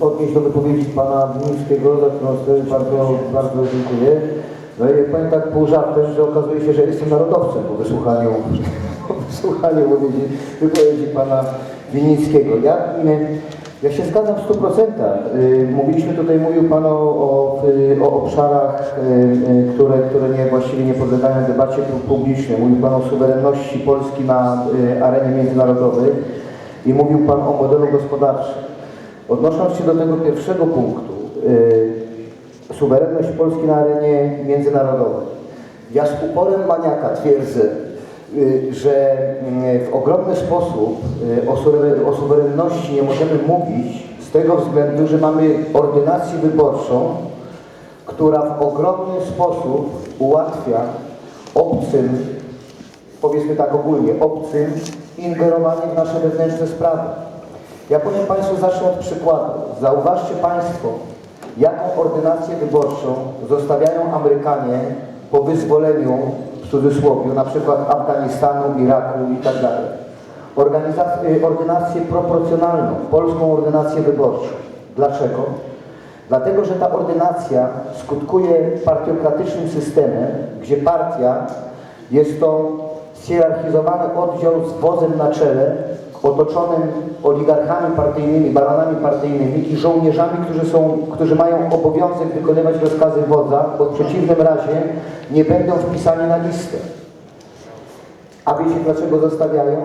odnieść do wypowiedzi pana Mińskiego, za którą sobie bardzo, bardzo dziękuję. No i powiem tak pół żartem, że okazuje się, że jestem narodowcem po wysłuchaniu, po wysłuchaniu wypowiedzi, wypowiedzi pana Winińskiego. Ja, y, ja się zgadzam w 100%. Y, Mówiliśmy tutaj, mówił Pan o, o, o obszarach, y, które, które nie, właściwie nie podlegają debacie pu- publicznej. Mówił Pan o suwerenności Polski na arenie międzynarodowej i mówił Pan o modelu gospodarczym. Odnosząc się do tego pierwszego punktu, y, suwerenność Polski na arenie międzynarodowej. Ja z uporem maniaka twierdzę, y, że y, w ogromny sposób y, o, o suwerenności nie możemy mówić z tego względu, że mamy ordynację wyborczą, która w ogromny sposób ułatwia obcym, powiedzmy tak ogólnie, obcym ingerowanie w nasze wewnętrzne sprawy. Ja powiem Państwu, zacznę od przykładu. Zauważcie Państwo, jaką ordynację wyborczą zostawiają Amerykanie po wyzwoleniu, w cudzysłowie, na przykład Afganistanu, Iraku i tak y, Ordynację proporcjonalną, polską ordynację wyborczą. Dlaczego? Dlatego, że ta ordynacja skutkuje partiokratycznym systemem, gdzie partia jest to zhierarchizowany oddział z wodzem na czele, otoczonym oligarchami partyjnymi, baronami partyjnymi i żołnierzami, którzy, są, którzy mają obowiązek wykonywać rozkazy wodza, bo w przeciwnym razie nie będą wpisani na listę. A wiecie dlaczego zostawiają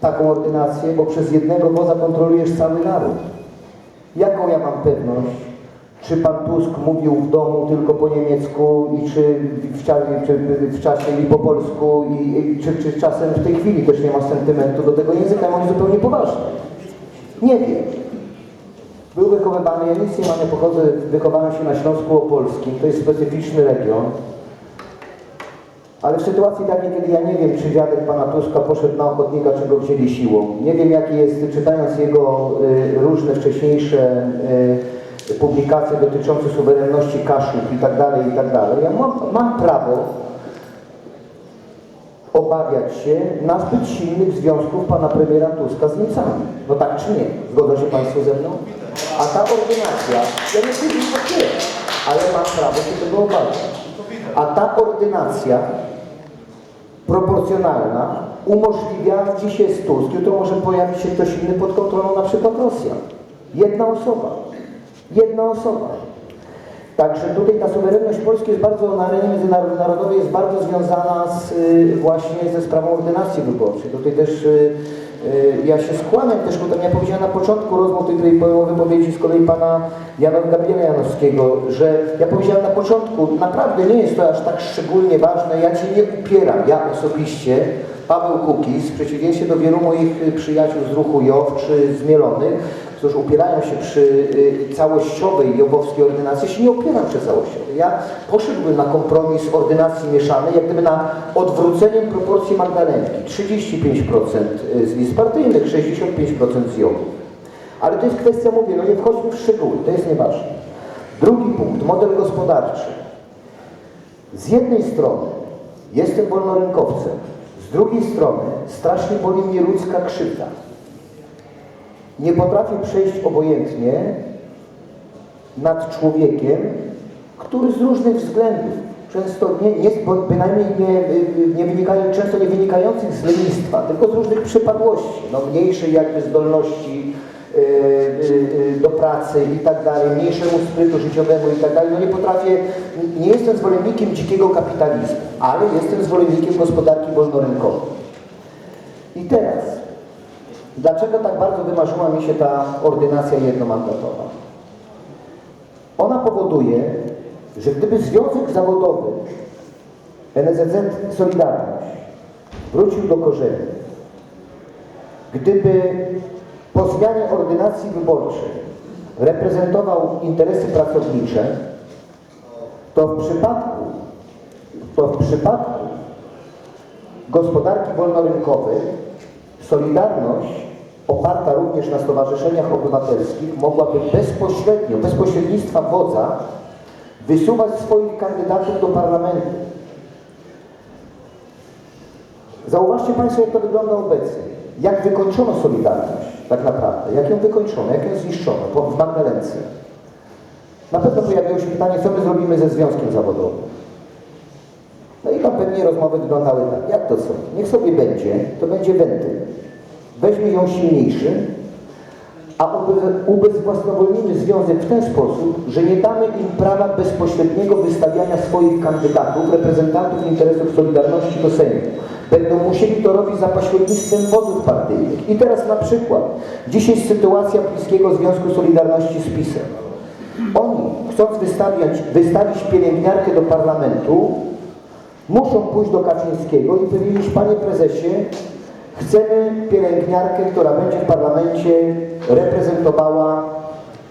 taką ordynację? Bo przez jednego wodza kontrolujesz cały naród. Jaką ja mam pewność, czy pan Tusk mówił w domu tylko po niemiecku i czy w, czasie, czy w czasie i po polsku i, i czy, czy czasem w tej chwili też nie ma sentymentu do tego języka, mówię zupełnie poważnie. Nie wiem. Był wychowywany, ja nic nie mam, ja pochodzę, wychowałem się na Śląsku Opolskim, to jest specyficzny region. Ale w sytuacji takiej, kiedy ja nie wiem, czy dziadek pana Tuska poszedł na ochotnika, czy go wzięli siłą. Nie wiem, jaki jest, czytając jego y, różne wcześniejsze y, publikacje dotyczące suwerenności Kaszub i tak dalej, i tak dalej. Ja mam, mam prawo obawiać się nazbyt silnych związków pana premiera Tuska z Niemcami. No tak czy nie? Zgodzą się państwo ze mną? A ta ordynacja, ja nie chcę nic popierać, ale mam prawo się tego obawiać. A ta ordynacja proporcjonalna umożliwia, dziś jest Tusk, jutro może pojawić się ktoś inny pod kontrolą na przykład. Jedna osoba. Jedna osoba. Także tutaj ta suwerenność Polski jest bardzo na arenie międzynarodowej jest bardzo związana z, y, właśnie ze sprawą ordynacji wyborczej. Tutaj też y, y, ja się skłaniam też, bo tam ja powiedziałem na początku rozmów tej po wypowiedzi z kolei pana Jana Gabriela Janowskiego, że ja powiedziałem na początku, naprawdę nie jest to aż tak szczególnie ważne, ja cię nie upieram, ja osobiście, Paweł Kukiz, w przeciwieństwie do wielu moich przyjaciół z ruchu JOW czy z Mielonych, którzy upierają się przy y, całościowej jobowskiej ordynacji, się nie opieram przy całościowej. Ja poszedłbym na kompromis ordynacji mieszanej, jak gdyby na odwróceniem proporcji Magdalenki. 35% z list partyjnych, 65% z JOW. Ale to jest kwestia, mówię, no nie wchodźmy w szczegóły, to jest nieważne. Drugi punkt, model gospodarczy. Z jednej strony jestem wolnorynkowcem, z drugiej strony strasznie boli mnie ludzka krzywda. Nie potrafię przejść obojętnie nad człowiekiem, który z różnych względów, często nie, nie, bynajmniej nie, nie wynikają, często nie wynikających z lenistwa, tylko z różnych przypadłości, no mniejszej jakby zdolności y, y, y, do pracy i tak dalej, mniejszemu sprytu życiowemu i tak dalej, no nie potrafię, nie jestem zwolennikiem dzikiego kapitalizmu, ale jestem zwolennikiem gospodarki wolnorynkowej. I teraz, Dlaczego tak bardzo wymarzyła mi się ta ordynacja jednomandatowa? Ona powoduje, że gdyby Związek Zawodowy NZZ Solidarność wrócił do korzeni, gdyby po zmianie ordynacji wyborczej reprezentował interesy pracownicze, to w przypadku, to w przypadku gospodarki wolnorynkowej Solidarność oparta również na stowarzyszeniach obywatelskich mogłaby bezpośrednio, bez pośrednictwa wodza wysuwać swoich kandydatów do parlamentu. Zauważcie Państwo, jak to wygląda obecnie. jak wykończono Solidarność, tak naprawdę, jak ją wykończono, jak ją zniszczono po, w Magdalence. Na pewno pojawiło się pytanie, co my zrobimy ze związkiem zawodowym. No i tam pewnie rozmowy wyglądały tak, jak to co? Niech sobie będzie, to będzie wentyl. Weźmie ją silniejszy, a ube- ubezwłasnowolnimy związek w ten sposób, że nie damy im prawa bezpośredniego wystawiania swoich kandydatów, reprezentantów interesów Solidarności do Sejmu. Będą musieli to robić za pośrednictwem wodów partyjnych. I teraz na przykład, dzisiaj sytuacja Bliskiego Związku Solidarności z PiSem. Oni, chcąc wystawiać, wystawić pielęgniarkę do parlamentu, muszą pójść do Kaczyńskiego i powiedzieć, panie prezesie, chcemy pielęgniarkę, która będzie w parlamencie reprezentowała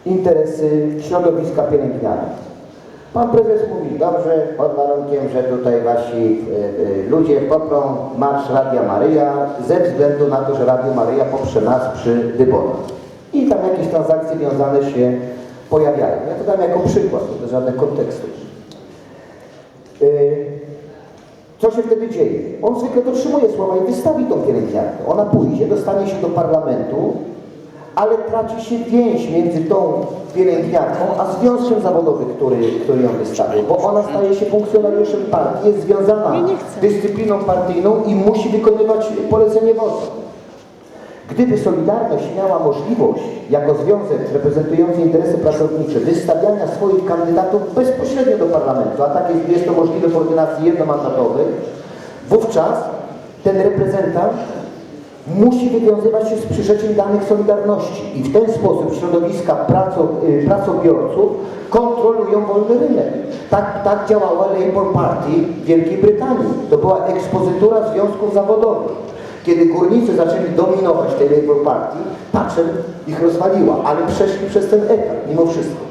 interesy środowiska pielęgniarek. Pan prezes mówi, dobrze, pod warunkiem, że tutaj wasi y, y, ludzie poprą Marsz Radia Maryja ze względu na to, że Radio Maryja poprze nas przy wyborach. I tam jakieś transakcje wiązane się pojawiają. Ja to dam jako przykład, to żadnych kontekstów. Y, co się wtedy dzieje? On zwykle dotrzymuje słowa i wystawi tą pielęgniarkę. Ona pójdzie, dostanie się do parlamentu, ale traci się więź między tą pielęgniarką a związkiem zawodowym, który, który ją wystawił, bo ona staje się funkcjonariuszem partii, jest związana dyscypliną partyjną i musi wykonywać polecenie wodza. Gdyby Solidarność miała możliwość, jako związek reprezentujący interesy pracownicze, wystawiania swoich kandydatów bezpośrednio do parlamentu, a tak jest, jest to możliwe w ordynacji jednomandatowej, wówczas ten reprezentant musi wywiązywać się z przyrzeczeń danych Solidarności i w ten sposób środowiska y, pracobiorców kontrolują wolny rynek. Tak, tak działała Labour Party w Wielkiej Brytanii. To była ekspozytura związków zawodowych. Kiedy górnicy zaczęli dominować tej Labour Party, Thatcher ich rozwaliła, ale przeszli przez ten etap mimo wszystko.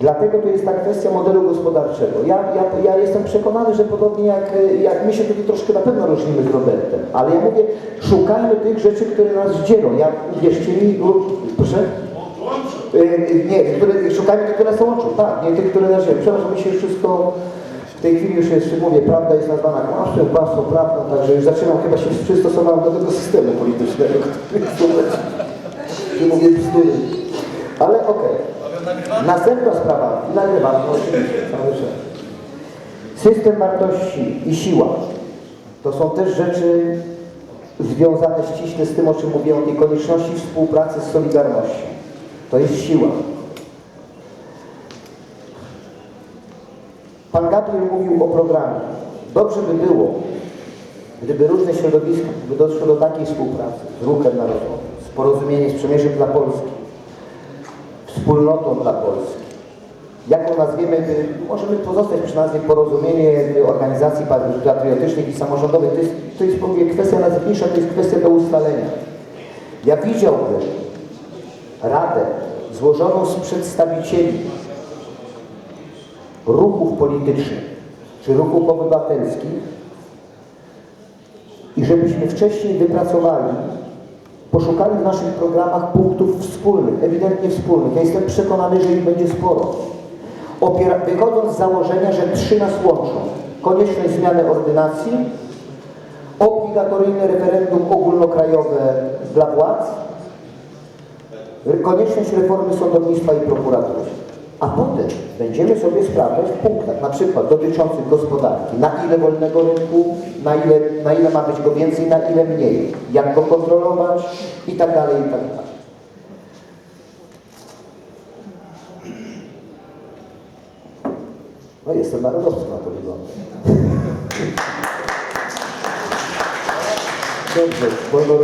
Dlatego to jest ta kwestia modelu gospodarczego. Ja, ja, ja jestem przekonany, że podobnie jak, jak my się tutaj troszkę na pewno różnimy z Robertem, ale ja mówię, szukajmy tych rzeczy, które nas dzielą. Ja, wierzcie mi, proszę? Yy, nie, które, szukajmy tych, które nas łączą, tak, nie tych, które nas dzielą. Przepraszam, mi się wszystko, tej chwili już jest, mówię, prawda jest nazwana kłamstwem, kłamstwo prawdą, także już zaczynam, chyba się przystosowałem do tego systemu politycznego, który mówię bzdury. Ale okej. Następna sprawa, nagrywam, no oczywiście, cały. System wartości i siła. To są też rzeczy związane ściśle z tym, o czym mówiłem, o tej konieczności współpracy z Solidarnością. To jest siła. Pan Gabriel mówił o programie. Dobrze by było, gdyby różne środowiska, gdyby doszło do takiej współpracy z Ruchem Narodowym, z Porozumieniem, z Przemierzem dla Polski, wspólnotą dla Polski. Jaką nazwiemy, możemy pozostać przy nazwie porozumienie organizacji patriotycznych i samorządowych. To jest, to jest mówię, kwestia nazewnicza, to jest kwestia do ustalenia. Ja widziałbym radę złożoną z przedstawicieli ruchów politycznych czy ruchów obywatelskich i żebyśmy wcześniej wypracowali poszukali w naszych programach punktów wspólnych, ewidentnie wspólnych. Ja jestem przekonany, że ich będzie sporo. Opiera, wychodząc z założenia, że trzy nas łączą. Konieczność zmiany ordynacji, obligatoryjne referendum ogólnokrajowe dla władz, konieczność reformy sądownictwa i prokuratury. A potem będziemy sobie sprawdzać w punktach, na przykład dotyczących gospodarki, na ile wolnego rynku, na ile, na ile ma być go więcej, na ile mniej, jak go kontrolować i tak dalej, i tak dalej. No jestem narodowcem na to wygląda. Dobrze,